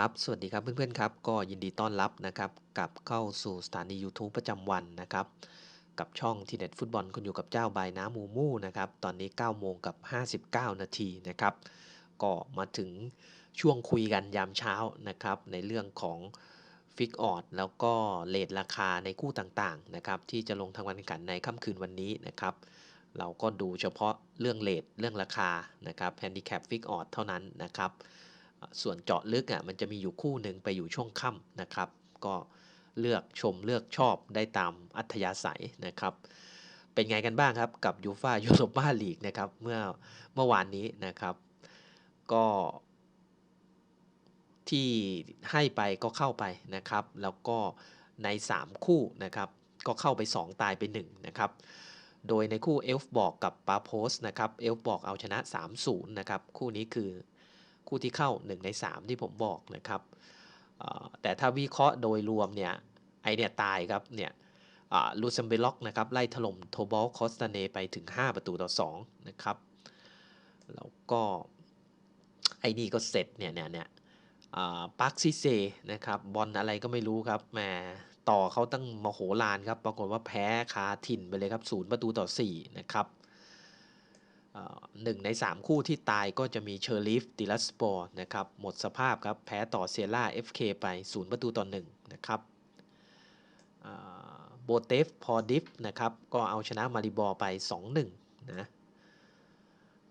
ครับ สวัสดีครับเพื่อนๆครับ ก็ยินดีต้อนรับนะครับกลับเข้าสู่สถานี YouTube ประจำวันนะครับ กับช่องทีเด็ดฟุตบอลคุณอยู่กับเจ้าบายน้ำมูมูนะครับ ตอนนี้9โมงกับ 59 นาทีนะครับ ก็มาถึงช่วงคุยกันยามเช้านะครับ ในเรื่องของฟิกออดแล้วก็เลทราคาในคู่ต่างๆนะครับ ที่จะลงทางวันแข่งขันในค่ำคืนวันนี้นะครับ เราก็ดูเฉพาะเรื่องเลทเรื่องราคานะครับแฮนดิแคปฟิกออดเท่านั้นนะครับ ส่วนเจาะลึกอะมันจะมีอยู่คู่หนึ่งไปอยู่ช่วงค่ำนะครับ ก็เลือกชมเลือกชอบได้ตามอัธยาศัยนะครับ เป็นไงกันบ้างครับกับยูฟายูโรปาลีกนะครับเมื่อเมื่อวานนี้นะครับ ก็ที่ให้ไปก็เข้าไปนะครับ แล้วก็ใน 3 คู่นะครับ ก็เข้าไป 2 ตายไป1นะครับ โดยในคู่เอลฟ์บอกกับปาโพสนะครับเอลฟ์บอกเอาชนะ 3-0 นะครับ คู่นี้คือ คู่ที่เข้า 1 ใน 3 ที่ผมบอกนะครับแต่ถ้าวิเคราะห์โดยรวมเนี่ยไอเนี่ยตายครับเนี่ยลูซมเบล็อกนะครับไล่ถล่มโทบอลคอสตาเนไปถึง 5 ประตูต่อ2นะครับแล้วก็ไอนี่ก็เสร็จเนี่ยเนี่ยเนี่ยปักซิเซนะครับบอลอะไรก็ไม่รู้ครับแหมต่อเขาตั้งมโหฬารครับ ปรากฏว่าแพ้คาถิ่นไปเลยครับศูนย์ประตูต่อ 4 นะครับ หนึ่งใน 3 คู่ที่ตายก็จะมีเชอร์ลีฟติลัสปอร์นะครับหมดสภาพครับแพ้ต่อเซียร่า FK ไป 0 ประตูต่อ1นะครับโบเตฟพอดิฟนะครับก็เอาชนะมาริบอไป 2-1นะ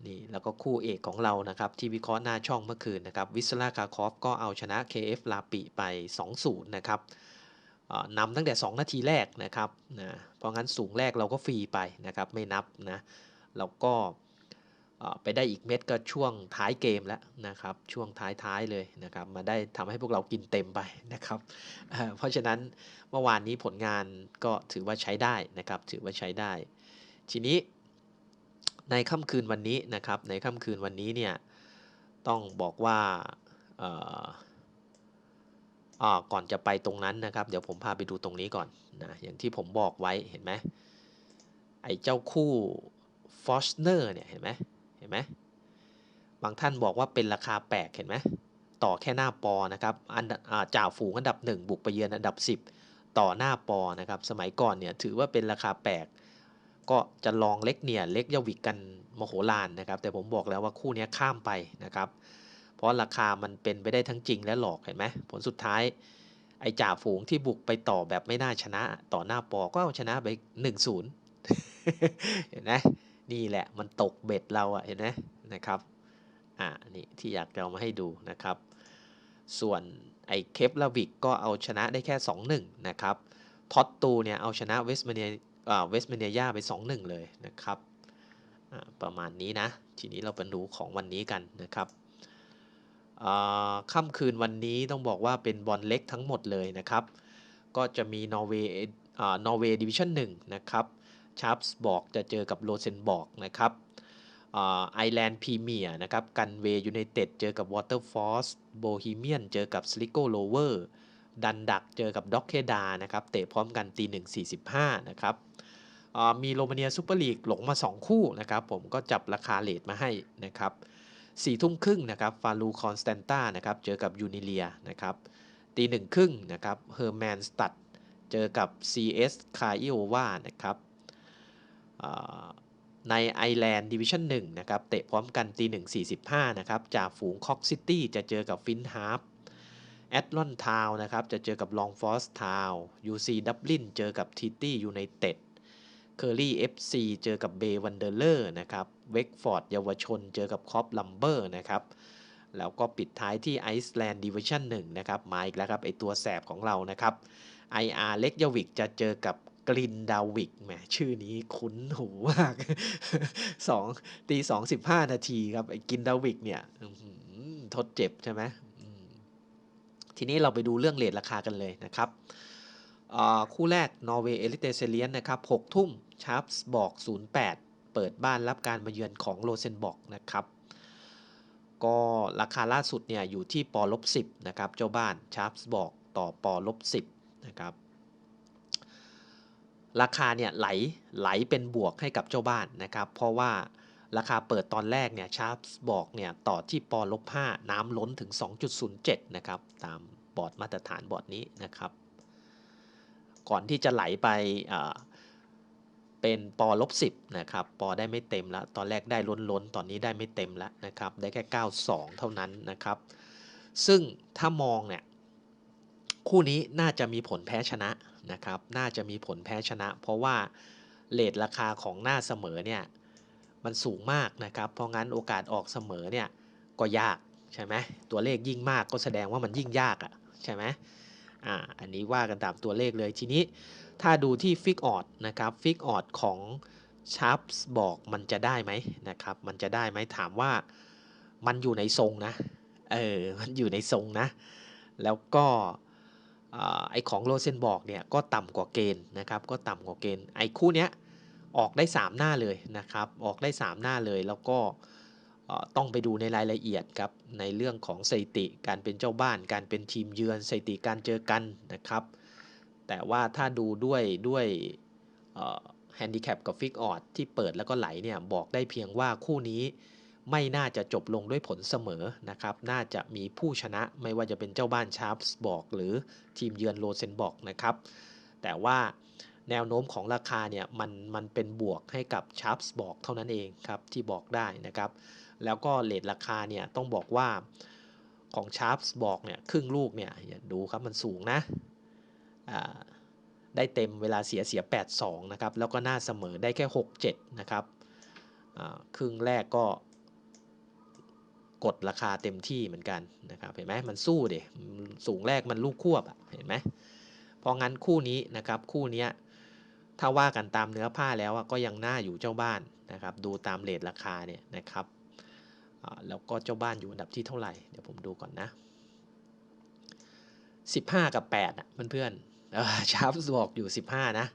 นี่แล้วก็คู่เอกของเรานะครับที่วิเคราะห์หน้าช่องเมื่อคืนนะครับวิสลาคาคอฟก็เอาชนะ KF ลาปิไป 2-0นะครับนำตั้งแต่ 2 นาทีแรกนะครับนะเพราะงั้นสูงแรกเราก็ฟรีไปนะครับไม่นับนะแล้วก็ ไปได้อีกเม็ดก็ช่วงท้ายเกมแล้วนะครับช่วงท้ายๆเลยนะครับมาได้ทำให้พวกเรากินเต็มไปนะครับเพราะฉะนั้นเมื่อวานนี้ผลงานก็ถือว่าใช้ได้นะครับถือว่าใช้ได้ ทีนี้ในค่ำคืนวันนี้นะครับในค่ำคืนวันนี้เนี่ยต้องบอกว่าก่อนจะไปตรงนั้นนะครับ เดี๋ยวผมพาไปดูตรงนี้ก่อนนะอย่างที่ผมบอกไว้เห็นไหมไอ้เจ้าคู่ฟอสเนอร์เนี่ยเห็นไหม ไหมบางท่านบอกว่าเป็นราคาแปลกเห็นไหมต่อแค่หน้าปอนะครับอันจ่าฝูงอันดับ 1 บุกไปเยือนอันดับ 10 ต่อหน้าปอนะครับสมัยก่อนเนี่ยถือว่าเป็นราคาแปลกก็จะลองเล็กเนี่ยเล็กยาวิกกันโมโหลานนะครับ แต่ผมบอกแล้วว่าคู่นี้ข้ามไปนะครับ เพราะราคามันเป็นไปได้ทั้งจริงและหลอกเห็นไหมผลสุดท้ายไอ้จ่าฝูงที่บุกไปต่อแบบไม่น่าชนะ ต่อหน้าปอก็เอาชนะไป1-0เห็นไหม นี่แหละมันตกเบ็ดเราอะเห็นไหมนะครับอ่านี่ที่อยากจะเอามาให้ดูนะครับ ส่วนไอ้เคปลาวิกก็เอาชนะได้แค่ 2-1 นะครับท็อตตูเนี่ยเอาชนะเวสเมเนียเวสเมเนียาไป 2-1 เลยนะครับประมาณนี้นะ ทีนี้เราไปดูของวันนี้กันนะครับค่ำคืนวันนี้ต้องบอกว่าเป็นบอลเล็กทั้งหมดเลยนะครับ ก็จะมีนอร์เวย์นอร์เวย์ดิวิชั่น1นะครับ ชาร์ปส์บอกจะเจอกับโรเซนบอกนะครับไอแลนด์พรีเมียร์นะครับกันเวย์ยูไนเต็ดเจอกับวอเตอร์ฟอร์สโบฮีเมียนเจอกับสลิโกโลเวอร์ดันดักเจอกับด็อกเคดานะครับเตะพร้อมกันตีหนึ่งสี่สิบห้านะครับมีโรมาเนียซูเปอร์ลีกหลงมา 2 คู่นะครับผมก็จับราคาเลทมาให้นะครับสี่ทุ่มครึ่งนะครับฟาลูคอนสแตนตานะครับเจอกับยูนิเลียนะครับตีหนึ่งครึ่งนะครับเฮอร์แมนสตัดเจอกับ CS คาอิโอวานะครับ ในไอแลนด์ดิวิชั่น1นะครับ เตะพร้อมกันตี1.45 นะครับ จากฝูงคอกซิตี้จะเจอกับฟินฮาร์ฟแอตลอนทาวนะครับ จะเจอกับลองฟอสทาวยูซีดับลินเจอกับทีตี้ยูไนเต็ดเคอรี่เอฟซีเจอกับเบย์วันเดอร์เลอร์นะครับเวกฟอร์ดเยาวชนเจอกับคอปลัมเบอร์นะครับ แล้วก็ปิดท้ายที่ไอซ์แลนด์ดิวิชั่น1นะครับ มาอีกแล้วครับ ไอตัวแสบของเรานะครับ IR เล็กยาวิกจะเจอกับ กลินดาวิกแหมชื่อนี้คุ้นหูมากสองตีสองสิบห้านาทีครับไอ้กินดาวิกเนี่ยทดเจ็บใช่ไหมทีนี้เราไปดูเรื่องเลทราคากันเลยนะครับ คู่แรกนอร์เวย์เอลิเตเซเลียนนะครับหกทุ่มชาร์ปส์บอก 08 เปิดบ้านรับการมาเยือนของโรเซนบอกนะครับก็ราคาล่าสุดเนี่ยอยู่ที่ปอลบสิบนะครับเจ้าบ้านชาร์ปส์บอกต่อปอลบสิบนะครับ ราคาเนี่ยไหลไหลเป็นบวกให้กับเจ้าบ้านนะครับ เพราะว่าราคาเปิดตอนแรกเนี่ยชาร์ปบอกเนี่ยต่อที่ปอลบ5น้ำล้นถึง 2.07 นะครับ ตามบอร์ดมาตรฐานบอร์ดนี้นะครับ ก่อนที่จะไหลไปเป็นปอลบ10นะครับปอได้ไม่เต็มแล้ว ตอนแรกได้ล้นล้นตอนนี้ได้ไม่เต็มแล้วนะครับ ได้แค่ 92 เท่านั้นนะครับ ซึ่งถ้ามองเนี่ย คู่นี้น่าจะมีผลแพ้ชนะนะครับ น่าจะมีผลแพ้ชนะ เพราะว่าเลทราคาของหน้าเสมอเนี่ยมันสูงมากนะครับ เพราะงั้นโอกาสออกเสมอเนี่ยก็ยากใช่ไหมตัวเลขยิ่งมากก็แสดงว่ามันยิ่งยากอะ่ะใช่ไหมอ่าอันนี้ว่ากันตามตัวเลขเลยทีนี้ ถ้าดูที่ฟิกออดนะครับฟิกออดของชาร์ปบอกมันจะได้ไหมนะครับมันจะได้ไหมถามว่ามันอยู่ในทรงนะเออมันอยู่ในทรงนะ แล้วก็ ไอของโรเซนบอกเนี่ยก็ต่ำกว่าเกณฑ์นะครับก็ต่ำกว่าเกณฑ์ไอคู่เนี้ยออกได้ 3 หน้าเลยนะครับออกได้ 3 หน้าเลยแล้วก็ต้องไปดูในรายละเอียดครับในเรื่องของสถิติการเป็นเจ้าบ้าน การเป็นทีมเยือนสถิติการเจอกันนะครับ แต่ว่าถ้าดูด้วยด้วยแฮนดิแคปกับฟิกออดที่เปิดแล้วก็ไหลเนี่ยบอกได้เพียงว่าคู่นี้ ไม่น่าจะจบลงด้วยผลเสมอนะครับ น่าจะมีผู้ชนะไม่ว่าจะเป็นเจ้าบ้านชาร์ปส์บอก หรือทีมเยือนโรเซนบอกนะครับ แต่ว่าแนวโน้มของราคาเนี่ยมันมันเป็นบวกให้กับชาร์ปส์บอกเท่านั้นเองครับที่บอกได้นะครับ แล้วก็เลทราคาเนี่ยต้องบอกว่าของชาร์ปส์บอกเนี่ยครึ่งลูกเนี่ยอย่าดูครับมันสูงนะได้เต็มเวลาเสียเสีย 8-2 นะครับ แล้วก็หน้าเสมอได้แค่ 6-7 นะครับครึ่งแรกก็ กดราคาเต็มที่เหมือนกันนะครับเห็นไหมมันสู้เดสูงแรกมันลูกควบเห็นไหมเพราะงั้นคู่นี้นะครับคู่นี้ถ้าว่ากันตามเนื้อผ้าแล้วก็ยังน่าอยู่เจ้าบ้านนะครับดูตามเลทราคาเนี่ยนะครับแล้วก็เจ้าบ้านอยู่อันดับที่เท่าไหร่เดี๋ยวผมดูก่อนนะ 15 กับ 8อะเพื่อนๆชาร์ปบอกอยู่ 15 นะ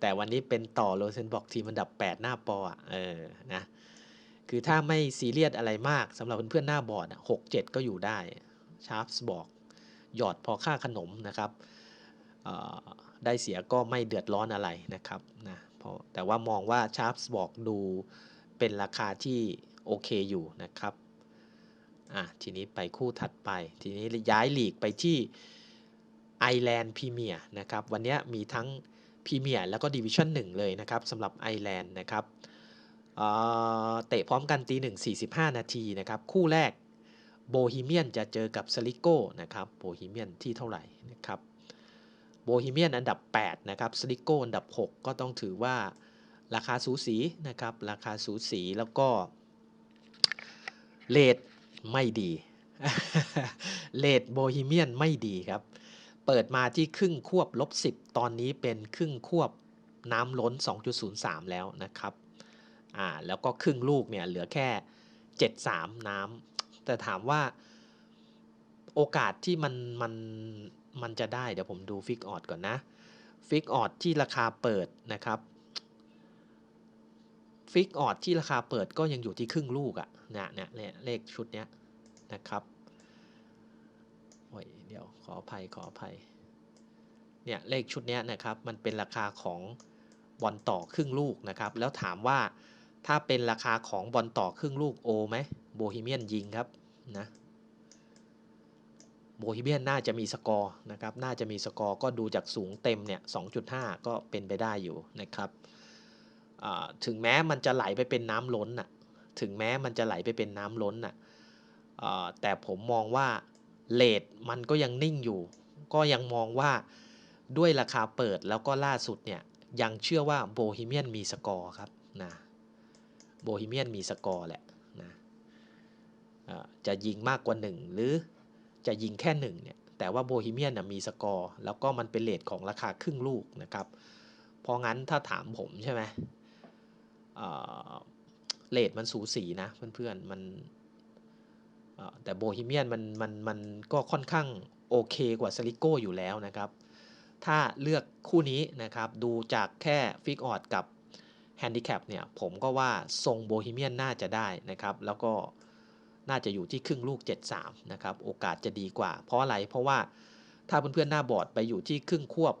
แต่วันนี้เป็นต่อโรเซนบอกทีมอันดับ 8 หน้าปออะเออนะ คือถ้าไม่ซีเรียสอะไรมากสำหรับเพื่อนๆหน้าบอร์ดหกเจ็ดก็อยู่ได้ชาร์ปส์บอก หยอดพอค่าขนมนะครับได้เสียก็ไม่เดือดร้อนอะไรนะครับนะเพราะแต่ว่ามองว่าชาร์ปส์บอกดูเป็นราคาที่โอเคอยู่นะครับอะทีนี้ไปคู่ถัดไป ทีนี้ย้ายลีกไปที่ไอแลนด์พรีเมียร์นะครับ วันนี้มีทั้งพรีเมียร์แล้วก็ดิวิชั่นหนึ่งเลยนะครับสำหรับไอแลนด์นะครับ เตะพร้อมกันตีหนึ่งสี่สิบห้านาทีนะครับคู่แรกโบฮีเมียนจะเจอกับสลิโก้นะครับโบฮีเมียนที่เท่าไหร่นะครับโบฮีเมียนอันดับ 8 นะครับสลิโก้อันดับ 6 ก็ต้องถือว่าราคาสูสีนะครับราคาสูสีแล้วก็เลทไม่ดีเลทโบฮีเมียนไม่ดีครับ เปิดมาที่ครึ่งควบลบ10 ตอนนี้เป็นครึ่งควบน้ำล้น 2.03 แล้วนะครับ อ่าแล้วก็ครึ่งลูกเนี่ยเหลือแค่ 73 น้ำแต่ถามว่าโอกาสที่มันมันมันจะได้เดี๋ยวผมดูฟิกออดก่อนนะฟิกออดที่ราคาเปิดนะครับฟิกออดที่ราคาเปิดก็ยังอยู่ที่ครึ่งลูกอะ่ะเนี่ยเนี่ยเลขชุดเนี้ยนะครับโอ้ยเดี๋ยวขออภัยขออภัยเนี่ยเลขชุดเนี้ยนะครับมันเป็นราคาของบอลต่อครึ่งลูกนะครับ แล้วถามว่า ถ้าเป็นราคาของบอลต่อครึ่งลูกโอไหมโบฮีเมียนยิงครับนะโบฮีเมียนน่าจะมีสกอร์นะครับ น่าจะมีสกอร์ก็ดูจากสูงเต็มเนี่ย 2.5 ก็เป็นไปได้อยู่นะครับถึงแม้มันจะไหลไปเป็นน้ำล้นน่ะ ถึงแม้มันจะไหลไปเป็นน้ำล้นน่ะแต่ผมมองว่าเลทมันก็ยังนิ่งอยู่ ก็ยังมองว่าด้วยราคาเปิดแล้วก็ล่าสุดเนี่ย ยังเชื่อว่าโบฮีเมียนมีสกอร์ครับนะ โบฮีเมียนมีสกอร์แหละนะจะยิงมากกว่า 1 หรือจะยิงแค่1เนี่ยแต่ว่าโบฮีเมียนมีสกอร์แล้วก็มันเป็นเลทของราคาครึ่งลูกนะครับ เพราะงั้นถ้าถามผมใช่ไหมเลทมันสูสีนะเพื่อนๆมันแต่โบฮีเมียนมันมันมันก็ค่อนข้างโอเคกว่าซลิโก้อยู่แล้วนะครับ ถ้าเลือกคู่นี้นะครับดูจากแค่ฟิกออดกับ แฮนดิแคปเนี่ยผมก็ว่าทรงโบฮีเมียนน่าจะได้นะครับ แล้วก็น่าจะอยู่ที่ครึ่งลูก 73 นะครับ โอกาสจะดีกว่า เพราะอะไร เพราะว่าถ้าเพื่อนๆหน้าบอร์ดไปอยู่ที่ครึ่งควบ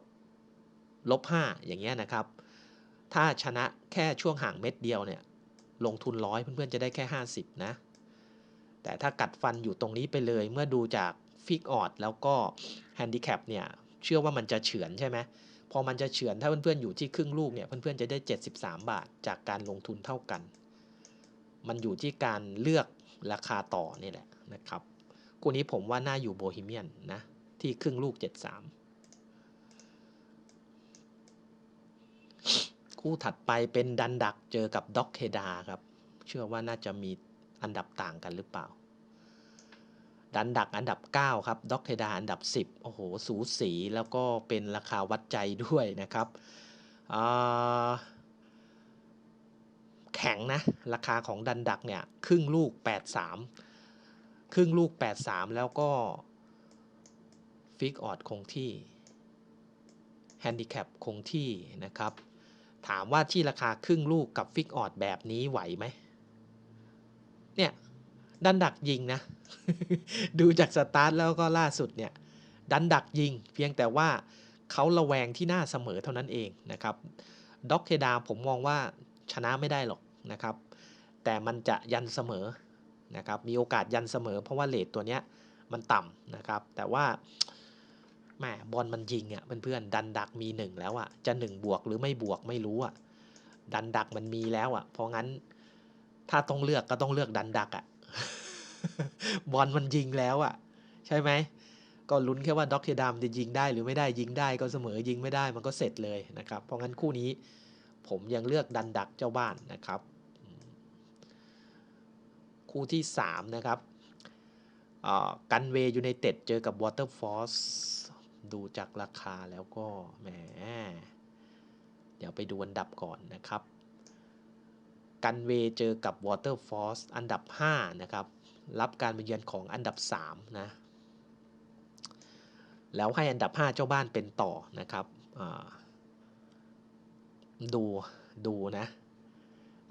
ลบ 5 อย่างเงี้ยนะครับ ถ้าชนะแค่ช่วงห่างเม็ดเดียวเนี่ยลงทุนร้อยเพื่อนๆจะได้แค่ 50 นะ แต่ถ้ากัดฟันอยู่ตรงนี้ไปเลยเมื่อดูจากฟิกออดแล้วก็แฮนดิแคปเนี่ยเชื่อว่ามันจะเฉือนใช่ไหม พอมันจะเฉือนถ้าเพื่อนๆอยู่ที่ครึ่งลูกเนี่ยเพื่อนๆจะได้ 73 บาท จากการลงทุนเท่ากัน มันอยู่ที่การเลือกราคาต่อนี่แหละนะครับคู่นี้ผมว่าน่าอยู่โบฮีเมียนนะที่ครึ่งลูก 73 คู่ถัดไปเป็นดันดักเจอกับด็อกเคดาครับ เชื่อว่าน่าจะมีอันดับต่างกันหรือเปล่า ดันดักอันดับ 9 ครับด็อกเคดาอันดับ 10 โอ้โห สูสีแล้วก็เป็นราคาวัดใจด้วยนะครับแข็งนะ ราคาของดันดักเนี่ย ครึ่งลูก 83 ครึ่งลูก 83 แล้วก็ฟิกออดคงที่แฮนดิแคปคงที่นะครับ ถามว่าที่ราคาครึ่งลูกกับฟิกออดแบบนี้ไหวไหมเนี่ย ดันดักยิงนะ ดูจากสตาร์ทแล้วก็ล่าสุดเนี่ย ดันดักยิง เพียงแต่ว่าเขาระแวงที่หน้าเสมอเท่านั้นเองนะครับด็อกเคดาผมมองว่าชนะไม่ได้หรอกนะครับ แต่มันจะยันเสมอนะครับ มีโอกาสยันเสมอ เพราะว่าเลทตัวเนี้ยมันต่ำนะครับ แต่ว่าแหมบอลมันยิงอะเพื่อนๆดันดักมีหนึ่งแล้วอะจะหนึ่งบวกหรือไม่บวกไม่รู้อะดันดักมันมีแล้วอะเพราะงั้นถ้าต้องเลือกก็ต้องเลือกดันดักอะ บอลมันยิงแล้วอะ ใช่ไหม ก็ลุ้นแค่ว่าด็อกเคดามจะยิงได้หรือไม่ได้ยิงได้ก็เสมอยิงไม่ได้มันก็เสร็จเลยนะครับ เพราะงั้นคู่นี้ผมยังเลือกดันดักเจ้าบ้านนะครับ คู่ที่ 3 นะครับกันเวยูไนเต็ดเจอกับวอเตอร์ฟอสดูจากราคาแล้วก็แหม เดี๋ยวไปดูอันดับก่อนนะครับ กันเวเจอกับวอเตอร์ฟอร์สอันดับ 5 นะครับ รับการมาเยือนของอันดับ 3 นะ แล้วให้อันดับ 5 เจ้าบ้านเป็นต่อนะครับดูดูนะ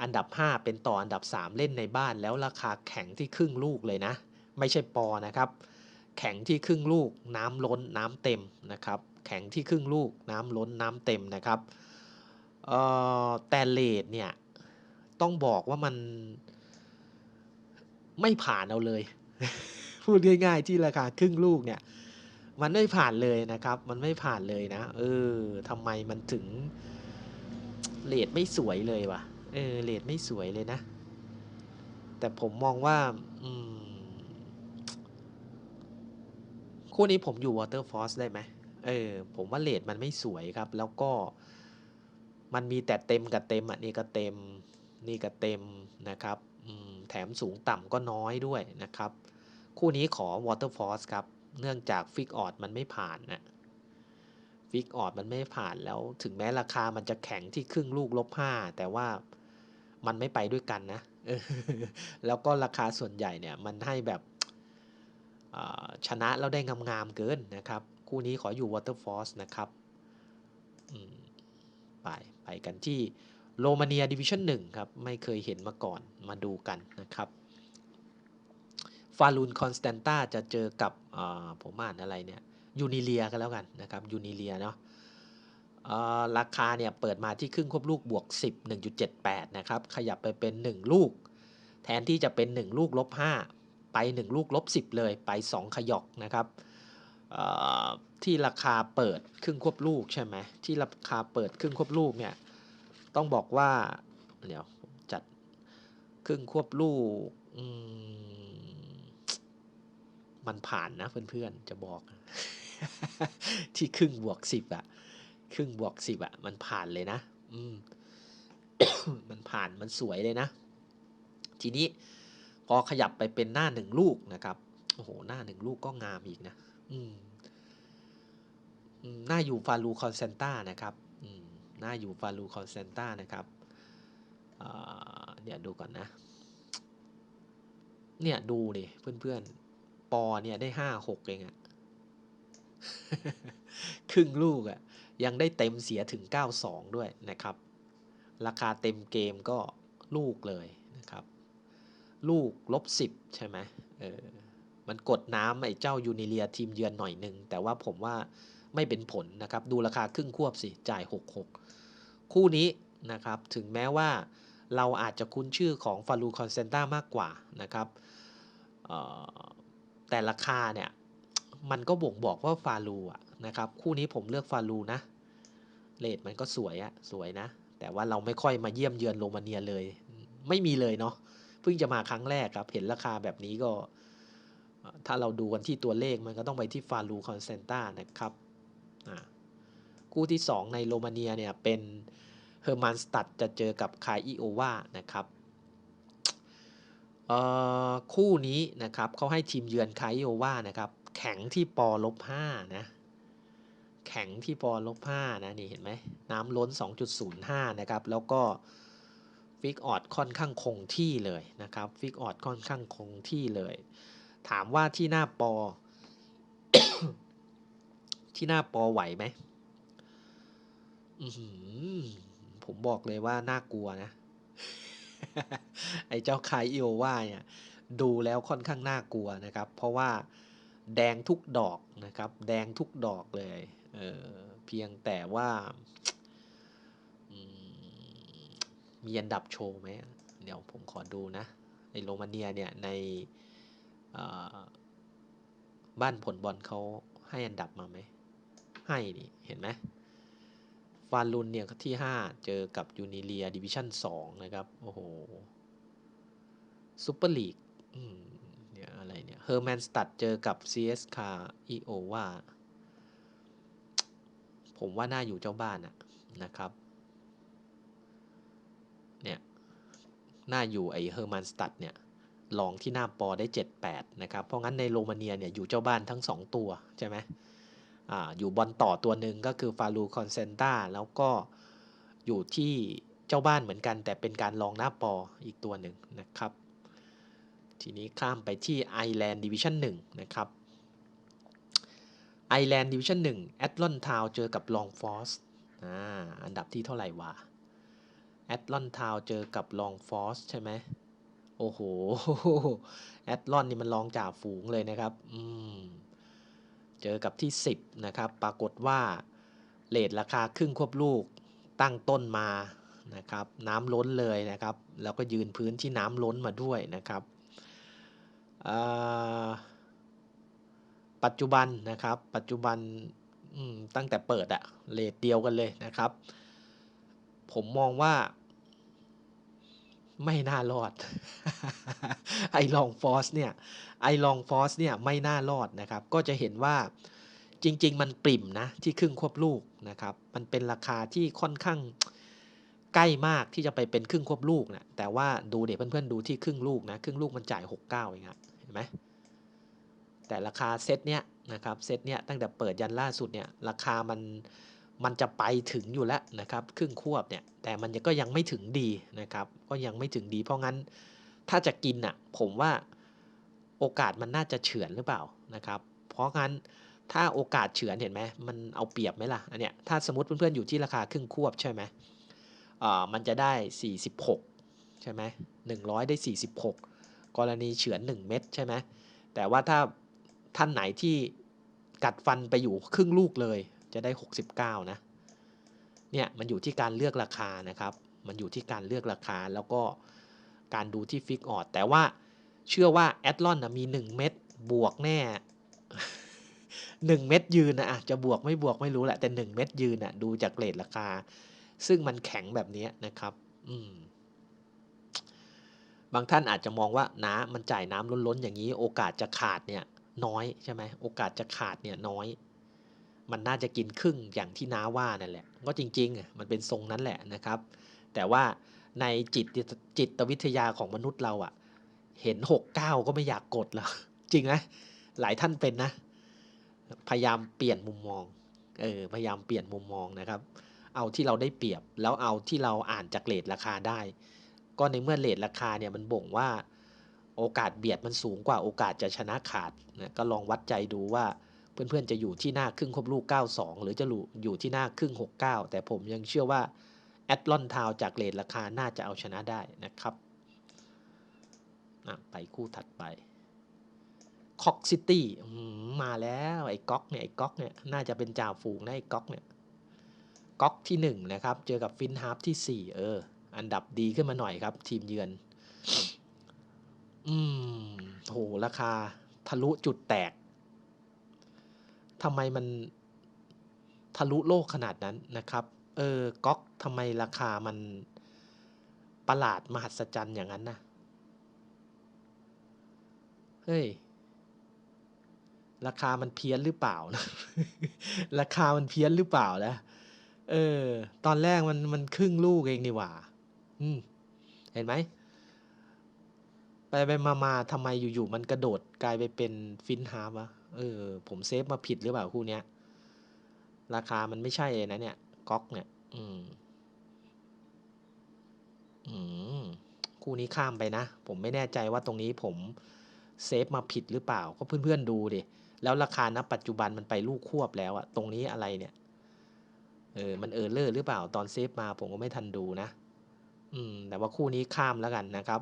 อันดับ 5 เป็นต่ออันดับ 3 เล่นในบ้านแล้วราคาแข็งที่ครึ่งลูกเลยนะ ไม่ใช่ปอนะครับ แข็งที่ครึ่งลูกน้ำล้นน้ำเต็มนะครับ แข็งที่ครึ่งลูกน้ำล้นน้ำเต็มนะครับแต่เลดเนี่ย ต้องบอกว่ามันไม่ผ่านเอาเลย พูดง่ายๆที่ราคาครึ่งลูกเนี่ย มันไม่ผ่านเลยนะครับ มันไม่ผ่านเลยนะ เออทำไมมันถึงเลดไม่สวยเลยวะเออเลดไม่สวยเลยนะ แต่ผมมองว่าอืมคู่นี้ผมอยู่ Water Force ได้ไหมเออ ผมว่าเลดมันไม่สวยครับ แล้วก็มันมีแต่เต็มกับเต็มอะนี่ก็เต็ม นี่ก็เต็มนะครับแถมสูงต่ำก็น้อยด้วยนะครับ คู่นี้ขอ Water Force ครับ เนื่องจากฟิกออดมันไม่ผ่านนะฟิกออดมันไม่ผ่านแล้ว ถึงแม้ราคามันจะแข็งที่ครึ่งลูกลบห้าแต่ว่ามันไม่ไปด้วยกันนะ แล้วก็ราคาส่วนใหญ่เนี่ย มันให้แบบชนะแล้วได้งามๆเกินนะครับ คู่นี้ขออยู่ Water Force นะครับไปไปกันที่ โรมาเนียดิวิชั่นหนึ่งครับไม่เคยเห็นมาก่อนมาดูกันนะครับฟาลูนคอนสแตนตาจะเจอกับผมอ่านอะไรเนี่ยยูนิเลียกันแล้วกันนะครับยูนิเลียเนาะราคาเนี่ยเปิดมาที่ครึ่งควบลูกบวก 10 1.78 นะครับ ขยับไปเป็น 1 ลูก แทนที่จะเป็น 1 ลูกลบ 5 ไป 1 ลูกลบ 10 เลยไป 2 ขยอกนะครับที่ราคาเปิดครึ่งควบลูกใช่ไหมที่ราคาเปิดครึ่งควบลูกเนี่ย ต้องบอกว่า เดี๋ยวจัดครึ่งควบลูกมันผ่านนะเพื่อนๆ จะบอก ที่ครึ่งบวกสิบอะครึ่งบวกสิบอะมันผ่านเลยนะ อืม มันผ่านมันสวยเลยนะ ทีนี้พอขยับไปเป็นหน้าหนึ่งลูกนะครับโอ้โหหน้าหนึ่งลูกก็งามอีกนะ อืมหน้าอยู่ฟาลูคอนเซนต้านะครับ หน้าอยู่ฟาลูคอนเซนต้านะครับเดี๋ยวดูก่อนนะ เนี่ยดูดิเพื่อนๆ ปอเนี่ยได้ห้าหกเองอะครึ่งลูกอะ่ะยังได้เต็มเสียถึง 92 ด้วยนะครับ ราคาเต็มเกมก็ลูกเลยนะครับ ลูกลบ 10 ใช่ไหมเออมันกดน้ำไอ้เจ้ายูนิเลียทีมเยือนหน่อยหนึ่ง แต่ว่าผมว่าไม่เป็นผลนะครับ ดูราคาครึ่งควบสิ จ่าย 66 คู่นี้นะครับถึงแม้ว่าเราอาจจะคุ้นชื่อของฟารูคอนเซนต้ามากกว่านะครับแต่ราคาเนี่ยมันก็บ่งบอกว่าฟารูอะนะครับคู่นี้ผมเลือกฟารูนะเลทมันก็สวยอะสวยนะ แต่ว่าเราไม่ค่อยมาเยี่ยมเยือนโรมาเนียเลย ไม่มีเลยเนาะเพิ่งจะมาครั้งแรกครับเห็นราคาแบบนี้ก็ถ้าเราดูกันที่ตัวเลขมันก็ต้องไปที่ฟารูคอนเซนต้านะครับอ่า คู่ที่ 2 ในโรมาเนียเนี่ยเป็นเฮอร์มันสตัดจะเจอกับคายอิโอวานะครับคู่นี้นะครับเขาให้ทีมเยือนคายอิโอวานะครับแข็งที่ปอลบ5นะแข็งที่ปอลบ5นะนี่เห็นไหมน้ำล้น 2.05 นะครับแล้วก็ฟิกออดค่อนข้างคงที่เลยนะครับฟิกออดค่อนข้างคงที่เลย ถามว่าที่หน้าปอ ที่หน้าปอไหวไหม ผมบอกเลยว่าน่ากลัวนะ ไอ้เจ้าคายอิโอว่าเนี่ย ดูแล้วค่อนข้างน่ากลัวนะครับ เพราะว่าแดงทุกดอกนะครับ แดงทุกดอกเลยเออเพียงแต่ว่ามีอันดับโชว์ไหม เดี๋ยวผมขอดูนะไอโรมาเนียเนี่ย ในบ้านผลบอลเขาให้อันดับมาไหม ให้นี่ เห็นไหม ฟารุนเนี่ยที่ 5 เจอกับยูนิเลียดิวิชั่น2นะครับ โอ้โหซูเปอร์ลีกเนี่ยอะไรเนี่ยเฮอร์แมนสตัดเจอกับ CS คาอีโอว่า ผมว่าน่าอยู่เจ้าบ้านอะนะครับ เนี่ยน่าอยู่ไอเฮอร์แมนสตัดเนี่ยลองที่หน้าปอได้ 7-8 นะครับ เพราะงั้นในโรมาเนียเนี่ยอยู่เจ้าบ้านทั้ง 2 ตัว ใช่ไหม ออยู่บอลต่อตัวหนึ่งก็คือฟารูคอนเซนตาแล้วก็อยู่ที่เจ้าบ้านเหมือนกัน แต่เป็นการลองหน้าปออีกตัวหนึ่งนะครับ ทีนี้ข้ามไปที่ไอแลนด์ดิวิชั่น1นะครับไอแลนด์ดิวิชั่น1แอตลอนทาวเจอกับลองฟอสอันดับที่เท่าไหร่วะแอตลอนทาวเจอกับลองฟอสใช่ไหมโอ้โหแอตลอนนี่มันลองจ่าฝูงเลยนะครับ อืม เจอกับที่ 10นะครับปรากฏว่าเลทราคาครึ่งควบลูกตั้งต้นมานะครับน้ำล้นเลยนะครับ แล้วก็ยืนพื้นที่น้ำล้นมาด้วยนะครับปัจจุบันนะครับปัจจุบันตั้งแต่เปิดอะเลทเดียวกันเลยนะครับ ผมมองว่า ไม่น่ารอด ไอลองฟอสเนี่ย ไอลองฟอสเนี่ยไม่น่ารอดนะครับ ก็จะเห็นว่าจริง ๆ มันปริ่มนะที่ครึ่งควบลูกนะครับ มันเป็นราคาที่ค่อนข้างใกล้มากที่จะไปเป็นครึ่งควบลูกนะแต่ว่าดูเด็กเพื่อนๆดูที่ครึ่งลูกนะครึ่งลูกมันจ่าย 69เองอะเห็นไหมแต่ราคาเซตเนี้ยนะครับเซตเนี้ยตั้งแต่เปิดยันล่าสุดเนี่ยราคามันมันจะไปถึงอยู่แล้วนะครับครึ่งควบเนี่ยแต่มันก็ยังไม่ถึงดีนะครับก็ยังไม่ถึงดีเพราะงั้นถ้าจะกินอะผมว่า โอกาสมันน่าจะเฉือนหรือเปล่านะครับ เพราะงั้นถ้าโอกาสเฉือนเห็นไหมมันเอาเปรียบไหมล่ะอันเนี้ยถ้าสมมติเพื่อนๆอยู่ที่ราคาครึ่งควบใช่ไหมเอ่อมันจะได้ 46 ใช่ไหม100ได้ 46 กรณีเฉือน 1 เม็ดใช่ไหมแต่ว่าถ้าท่านไหนที่กัดฟันไปอยู่ครึ่งลูกเลยจะได้ 69 นะ เนี่ยมันอยู่ที่การเลือกราคานะครับ มันอยู่ที่การเลือกราคาแล้วก็การดูที่ฟิกออดแต่ว่า เชื่อว่าแอดลอนมี 1 เม็ดบวกแน่ 1 เม็ดยืนนะอะจะบวกไม่บวกไม่รู้แหละแต่ 1 เม็ดยืนอะดูจากเรทราคา ซึ่งมันแข็งแบบนี้นะครับ อืมบางท่านอาจจะมองว่าน้ำมันจ่ายน้ำล้นๆ อย่างนี้ โอกาสจะขาดเนี่ย น้อยใช่ไหมโอกาสจะขาดเนี่ยน้อย มันน่าจะกินครึ่งอย่างที่น้าว่านั่นแหละ ก็จริงๆ มันเป็นทรงนั้นแหละนะครับ แต่ว่าในจิตจิตวิทยาของมนุษย์เราอะ เห็นหกเก้าก็ไม่อยากกดแล้วจริงไหมหลายท่านเป็นนะ พยายามเปลี่ยนมุมมองเออพยายามเปลี่ยนมุมมองนะครับ เอาที่เราได้เปรียบแล้วเอาที่เราอ่านจากเลทราคาได้ ก็ในเมื่อเลทราคาเนี่ยมันบ่งว่าโอกาสเบียดมันสูงกว่าโอกาสจะชนะขาดนะก็ลองวัดใจดูว่าเพื่อนๆจะอยู่ที่หน้าครึ่งครบลูก 92 หรือจะอยู่ที่หน้าครึ่ง 69 แต่ผมยังเชื่อว่าแอตลอนทาวจากเลทราคาน่าจะเอาชนะได้นะครับ ไปคู่ถัดไปคอกซิตี้มาแล้วไอ้ก๊อกเนี่ยไอ้ก๊อกเนี่ยน่าจะเป็นจ่าฝูงนะไอ้ก๊อกเนี่ยก๊อกที่1นะครับเจอกับฟินฮาร์ฟที่4เอออันดับดีขึ้นมาหน่อยครับ ทีมเยือน อืมโหราคาทะลุจุดแตกทำไมมันทะลุโลกขนาดนั้นนะครับ เออก๊อกทำไมราคามันประหลาดมหัศจรรย์อย่างนั้นนะ เฮ้ย ราคามันเพี้ยนหรือเปล่านะ ราคามันเพี้ยนหรือเปล่านะ เออ ตอนแรกมันมันครึ่งลูกเองนี่หว่า อืม เห็นไหม ไปไปมามาทำไมอยู่ๆมันกระโดดกลายไปเป็นฟินฮาร์วะ เออ ผมเซฟมาผิดหรือเปล่าคู่เนี้ย ราคามันไม่ใช่เลยนะเนี่ย ก๊อกเนี่ย อืม อืมคู่นี้ข้ามไปนะ ผมไม่แน่ใจว่าตรงนี้ผม เซฟมาผิดหรือเปล่า ก็เพื่อนๆดูดิ แล้วราคาณปัจจุบันมันไปลูกควบแล้วอะตรงนี้อะไรเนี่ย เออ มันเออเลอร์หรือเปล่า ตอนเซฟมาผมก็ไม่ทันดูนะ อืม แต่ว่าคู่นี้ข้ามแล้วกันนะครับ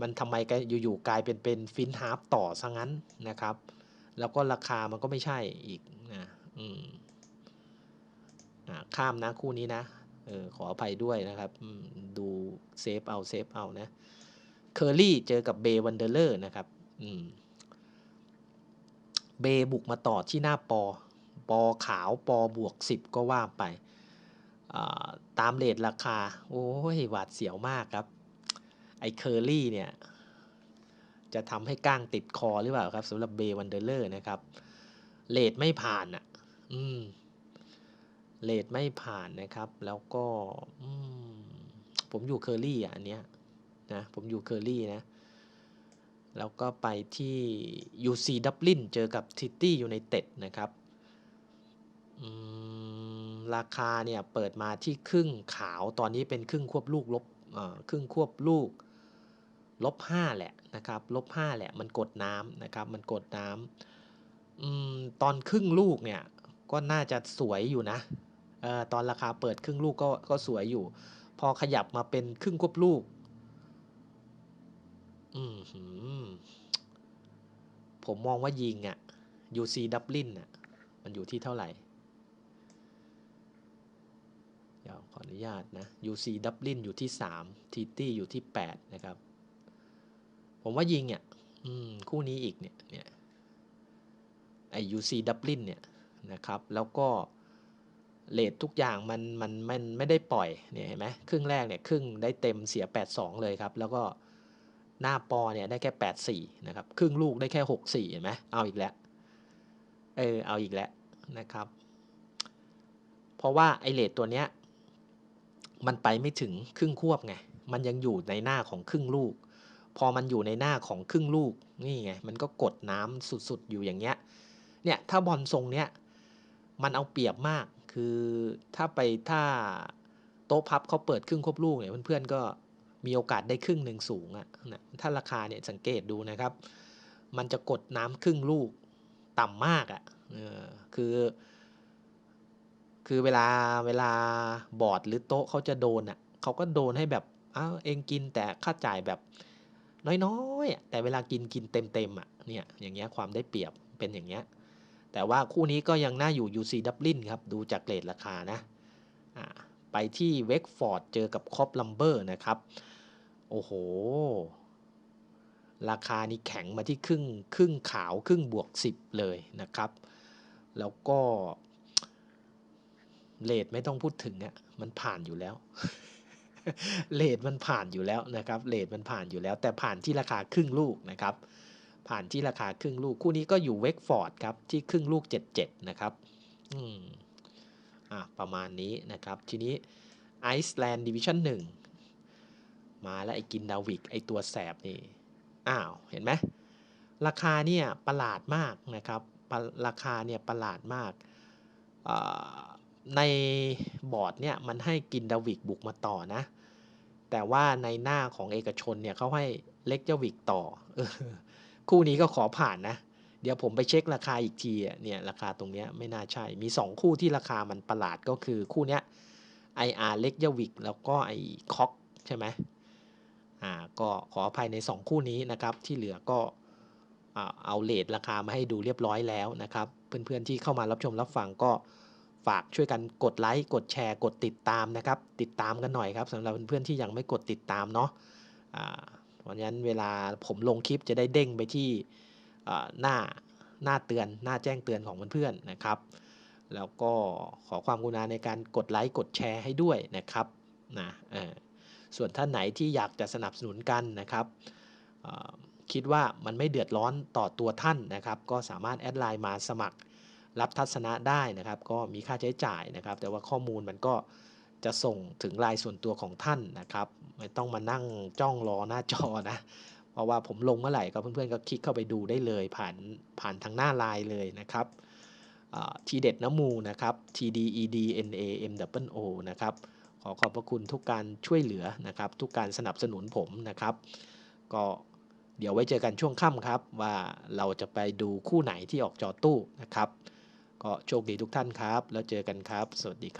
มันทำไมกันอยู่ๆกลายเป็นเป็นฟินฮาร์ฟต่อซะงั้นนะครับ แล้วก็ราคามันก็ไม่ใช่อีกนะ อืม อ่า ข้ามนะคู่นี้นะ เออ ขออภัยด้วยนะครับ ดูเซฟเอาเซฟเอานะ เคอรี่เจอกับเบวันเดอร์เลอร์นะครับ เบบุกมาต่อที่หน้าปอ ปอขาวปอบวกสิบก็ว่าไป ตามเลทราคา โอ้ย หวาดเสียวมากครับ ไอ้เคอรี่เนี่ย จะทำให้ก้างติดคอหรือเปล่าครับสำหรับเบวันเดอร์เลอร์นะครับ เลทไม่ผ่านอะ อืม เลทไม่ผ่านนะครับ แล้วก็ผมอยู่เคอรี่อะอันเนี้ยนะผมอยู่เคอรี่นะ แล้วก็ไปที่ UC ดับลินเจอกับซิตี้ยูไนเต็ดนะครับราคาเนี่ยเปิดมาที่ครึ่งขาวตอนนี้เป็นครึ่งควบลูกลบครึ่งควบลูกลบห้าแหละนะครับลบห้าแหละมันกดน้ำนะครับมันกดน้ำอตอนครึ่งลูกเนี่ยก็น่าจะสวยอยู่นะออตอนราคาเปิดครึ่งลูกก็ก็สวยอยู่ พอขยับมาเป็นครึ่งควบลูก อืมผมมองว่ายิงอะ่ะ UC ดับลินอะมันอยู่ที่เท่าไหร่เดี๋ยวขออนุญาตนะ UC ดับลินอยู่ที่3 TT อยู่ที่ 8 นะครับ ผมว่ายิงเนี่ยคู่นี้อีกเนี่ยเนี่ยไอ UC ดับลินเนี่ยนะครับ แล้วก็เลททุกอย่างมันมันมันไม่ได้ปล่อยเนี่ยเห็นไหมครึ่งแรกเนี่ยครึ่งได้เต็มเสีย 8-2 เลยครับ แล้วก็ หน้าปอเนี่ยได้แค่8-4นะครับครึ่งลูกได้แค่ 6-4เห็นไหมเอาอีกแล้วเออเอาอีกแล้วนะครับ เพราะว่าไอเลทตัวเนี้ยมันไปไม่ถึงครึ่งควบไงมันยังอยู่ในหน้าของครึ่งลูก พอมันอยู่ในหน้าของครึ่งลูกนี่ไงมันก็กดน้ำสุดๆอยู่อย่างเงี้ยเนี่ยถ้าบอลทรงเนี้ยมันเอาเปรียบมากคือถ้าไปถ้าโต๊ะพับเขาเปิดครึ่งควบลูกเนี่ยเพื่อนๆก็ มีโอกาสได้ครึ่งหนึ่งสูงอะนะถ้าราคาเนี่ยสังเกตดูนะครับ มันจะกดน้ำครึ่งลูกต่ำมากอะเออคือ คือเวลาเวลาบอร์ดหรือโต๊ะเขาจะโดนอะเขาก็โดนให้แบบอ้าวเองกินแต่ค่าจ่ายแบบน้อยๆแต่เวลากินกินเต็มๆอะเนี่ยอย่างเงี้ยความได้เปรียบเป็นอย่างเงี้ยแต่ว่าคู่นี้ก็ยังน่าอยู่ UC ดับลินครับดูจากเกรทราคานะอ่าไปที่เวกฟอร์ดเจอกับคอปลัมเบอร์นะครับ โอ้โห ราคานี้แข็งมาที่ครึ่งครึ่งขาวครึ่งบวกสิบเลยนะครับ แล้วก็เลทไม่ต้องพูดถึงอะมันผ่านอยู่แล้วเลทมันผ่านอยู่แล้วนะครับเลทมันผ่านอยู่แล้ว แต่ผ่านที่ราคาครึ่งลูกนะครับ ผ่านที่ราคาครึ่งลูก คู่นี้ก็อยู่เวกฟอร์ดครับ ที่ครึ่งลูก 77 นะครับอืมอะประมาณนี้นะครับ ทีนี้ไอซ์แลนด์ดิวิชั่น1 มาแล้วไอ้กินดาวิกไอ้ตัวแสบนี่อ้าวเห็นไหมราคาเนี่ยประหลาดมากนะครับราคาเนี่ยประหลาดมากในบอร์ดเนี่ยมันให้กินดาวิกบุกมาต่อนะ แต่ว่าในหน้าของเอกชนเนี่ยเขาให้เล็กเจวิกต่อคู่นี้ก็ขอผ่านนะ เดี๋ยวผมไปเช็คราคาอีกทีเนี่ยราคาตรงนี้ไม่น่าใช่ มี 2 คู่ที่ราคามันประหลาดก็คือคู่เนี้ย IR เล็กเจวิกแล้วก็ไอคอกใช่ไหม อ่าก็ขออภัยใน 2 คู่นี้นะครับ ที่เหลือก็เอาเลทราคามาให้ดูเรียบร้อยแล้วนะครับ เพื่อนๆที่เข้ามารับชมรับฟังก็ฝากช่วยกันกดไลค์กดแชร์กดติดตามนะครับ ติดตามกันหน่อยครับสำหรับเพื่อนๆที่ยังไม่กดติดตามเนาะอ่าเพราะฉะนั้นเวลาผมลงคลิปจะได้เด้งไปที่หน้าหน้าเตือนหน้าแจ้งเตือนของเพื่อนๆนะครับ แล้วก็ขอความกรุณาในการกดไลค์กดแชร์ให้ด้วยนะครับนะเออ ส่วนท่านไหนที่อยากจะสนับสนุนกันนะครับคิดว่ามันไม่เดือดร้อนต่อตัวท่านนะครับ ก็สามารถแอดไลน์มาสมัครรับทัศนะได้นะครับ ก็มีค่าใช้จ่ายนะครับ แต่ว่าข้อมูลมันก็จะส่งถึงไลน์ส่วนตัวของท่านนะครับ ไม่ต้องมานั่งจ้องรอหน้าจอนะ เพราะว่าผมลงเมื่อไหร่ก็เพื่อนๆก็คลิกเข้าไปดูได้เลยผ่านผ่านทางหน้าไลน์เลยนะครับทีเด็ดน้ำมูนะครับ T D E D N A M W O นะครับ ขอขอบพระคุณทุกการช่วยเหลือนะครับ ทุกการสนับสนุนผมนะครับ ก็เดี๋ยวไว้เจอกันช่วงค่ำครับ ว่าเราจะไปดูคู่ไหนที่ออกจอตู้นะครับ ก็โชคดีทุกท่านครับ แล้วเจอกันครับ สวัสดีครับ